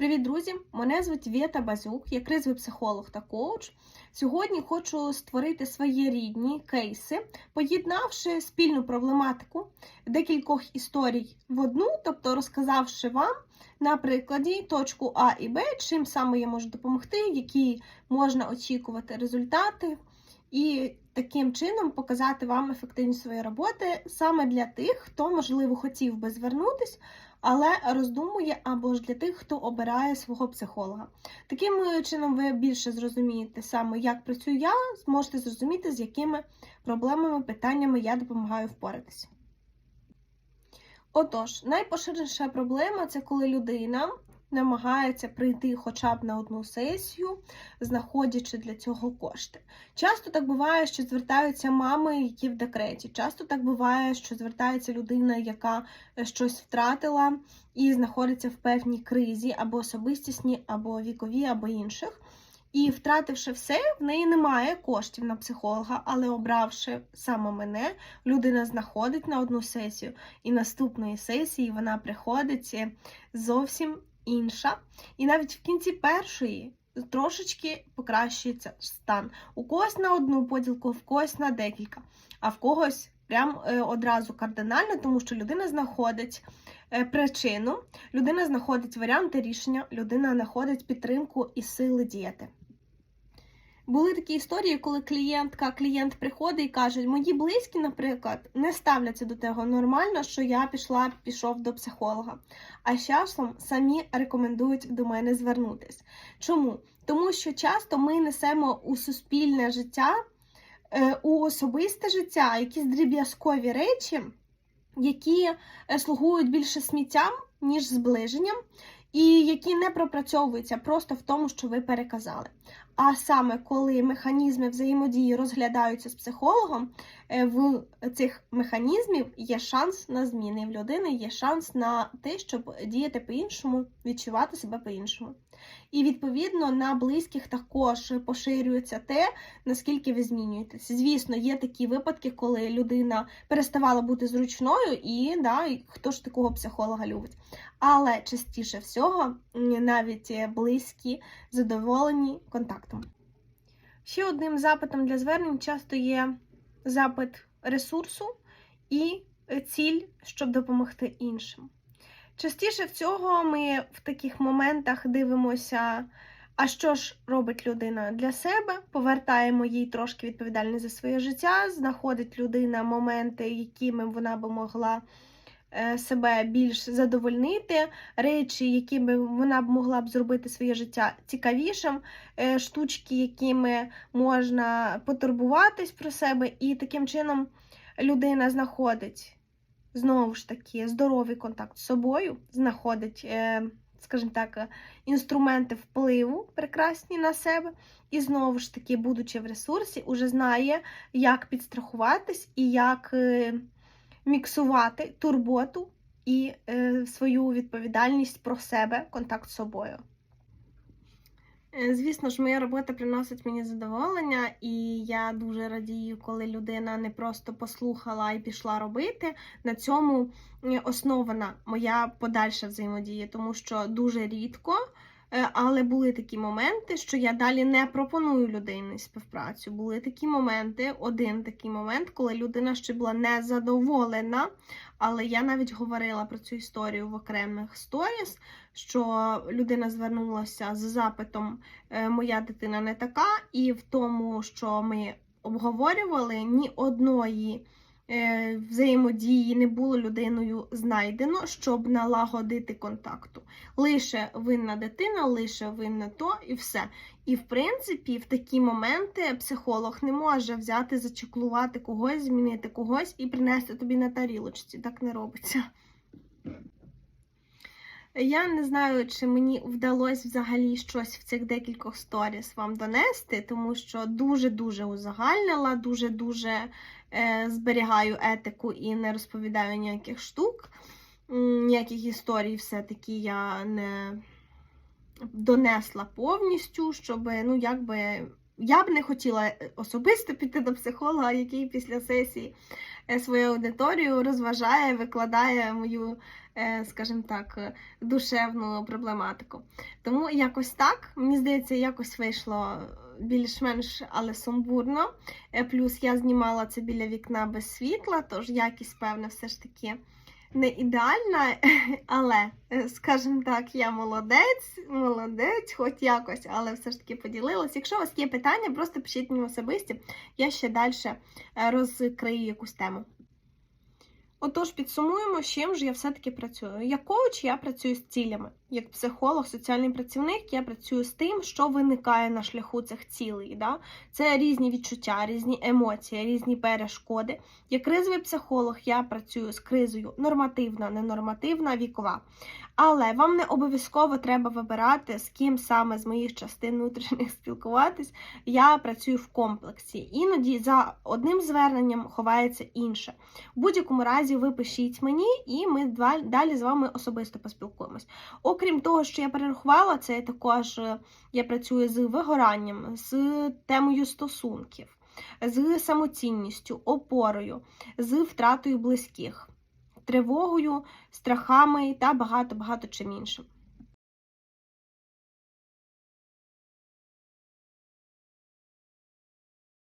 Привіт, друзі! Мене звуть Вєта Базюк, я кризовий психолог та коуч. Сьогодні хочу створити свої рідні кейси, поєднавши спільну проблематику декількох історій в одну, тобто розказавши вам на прикладі точку А і Б, чим саме я можу допомогти, які можна очікувати результати, і таким чином показати вам ефективність своєї роботи саме для тих, хто, можливо, хотів би звернутись, але роздумує, або ж для тих, хто обирає свого психолога. Таким е, чином ви більше зрозумієте саме, як працюю я, зможете зрозуміти, з якими проблемами, питаннями я допомагаю впоратися. Отож, найпоширеніша проблема це коли людина намагається прийти хоча б на одну сесію, знаходячи для цього кошти. Часто так буває, що звертаються мами, які в декреті. Часто так буває, що звертається людина, яка е, щось втратила і знаходиться в певній кризі, або особистісні, або вікові, або інших. І, втративши все, в неї немає коштів на психолога, але обравши саме мене, людина знаходить на одну сесію, і наступної сесії вона приходить е, зовсім інша. І навіть в кінці першої трошечки покращується стан. У когось на одну поділку, в когось на декілька, а в когось прям е, одразу кардинально, тому що людина знаходить е, причину, людина знаходить варіанти рішення, людина знаходить підтримку і сили діяти. Були такі історії, коли клієнтка, клієнт приходить і каже, мої близькі, наприклад, не ставляться до того нормально, що я пішла, пішов до психолога. А з часом самі рекомендують до мене звернутись. Чому? Тому що часто ми несемо у суспільне життя, е, у особисте життя якісь дріб'язкові речі, які е, слугують більше сміттям, ніж зближенням. І які не пропрацьовуються просто в тому, що ви переказали. А саме коли механізми взаємодії розглядаються з психологом, е, в цих механізмів є шанс на зміни. В людини є шанс на те, щоб діяти по-іншому, відчувати себе по-іншому. І відповідно на близьких також поширюється те, наскільки ви змінюєтеся. Звісно, є такі випадки, коли людина переставала бути зручною, і да, і хто ж такого психолога любить. Але частіше всього, навіть близькі задоволені контактом. Ще одним запитом для звернень часто є запит ресурсу і ціль, щоб допомогти іншим. Частіше всього ми в таких моментах дивимося, а що ж робить людина для себе, повертаємо їй трошки відповідальність за своє життя, знаходить людина моменти, якими вона би могла себе більш задовольнити, речі, якими вона б могла б зробити своє життя цікавішим, штучки, якими можна потурбуватись про себе, і таким чином людина знаходить знову ж таки здоровий контакт з собою, знаходить, скажімо так, інструменти впливу прекрасні на себе, і знову ж таки, будучи в ресурсі, уже знає, як підстрахуватись і як міксувати турботу і е, свою відповідальність про себе, контакт з собою. Е, звісно ж, моя робота приносить мені задоволення, і я дуже радію, коли людина не просто послухала і пішла робити. На цьому е, основана моя подальша взаємодія, тому що дуже рідко. Е, але були такі моменти, що я далі не пропоную людині співпрацю. Були такі моменти, один такий момент, коли людина ще була незадоволена. Але я навіть говорила про цю історію в окремих сторіс, що людина звернулася з запитом е, Моя дитина не така, і в тому, що ми обговорювали ні одної. Е, взаємодії не було людиною знайдено, щоб налагодити контакту. Лише винна дитина, лише винна то і все. І, в принципі, в такі моменти психолог не може взяти, зачеклувати когось, змінити когось і принести тобі на тарілочці. Так не робиться. Я не знаю, чи мені вдалося взагалі щось в цих декількох сторіс вам донести, тому що дуже-дуже узагальнила, дуже-дуже зберігаю етику і не розповідаю ніяких штук, ніяких історій все-таки я не донесла повністю, щоб, ну, якби. Я б не хотіла особисто піти до психолога, який після сесії е, свою аудиторію, розважає, викладає мою, е, скажімо так, е, душевну проблематику. Тому якось так, мені здається, якось вийшло більш-менш, але сумбурно. Е, Плюс я знімала це біля вікна без світла, тож якість, певне, все ж таки не ідеальна, але, е, скажімо так, я молодець, молодець, хоч якось, але все ж таки поділилась. Якщо у вас є питання, просто пишіть мені особисті, я ще далі розкрию якусь тему. Отож, підсумуємо, з чим ж я все-таки працюю. Як коуч я працюю з цілями. Як психолог, соціальний працівник, я працюю з тим, що виникає на шляху цих цілей. Да? Це різні відчуття, різні емоції, різні перешкоди. Як кризовий психолог, я працюю з кризою нормативна, ненормативна, вікова. Але вам не обов'язково треба вибирати, з ким саме з моїх частин внутрішніх спілкуватись. Я працюю в комплексі. Іноді за одним зверненням ховається інше. В будь-якому разі ви пишіть мені, і ми далі з вами особисто поспілкуємось. Окрім того, що я перерахувала, це також е, я працюю з вигоранням, з темою стосунків, з самоцінністю, опорою, з втратою близьких, тривогою, страхами та багато-багато чим іншим.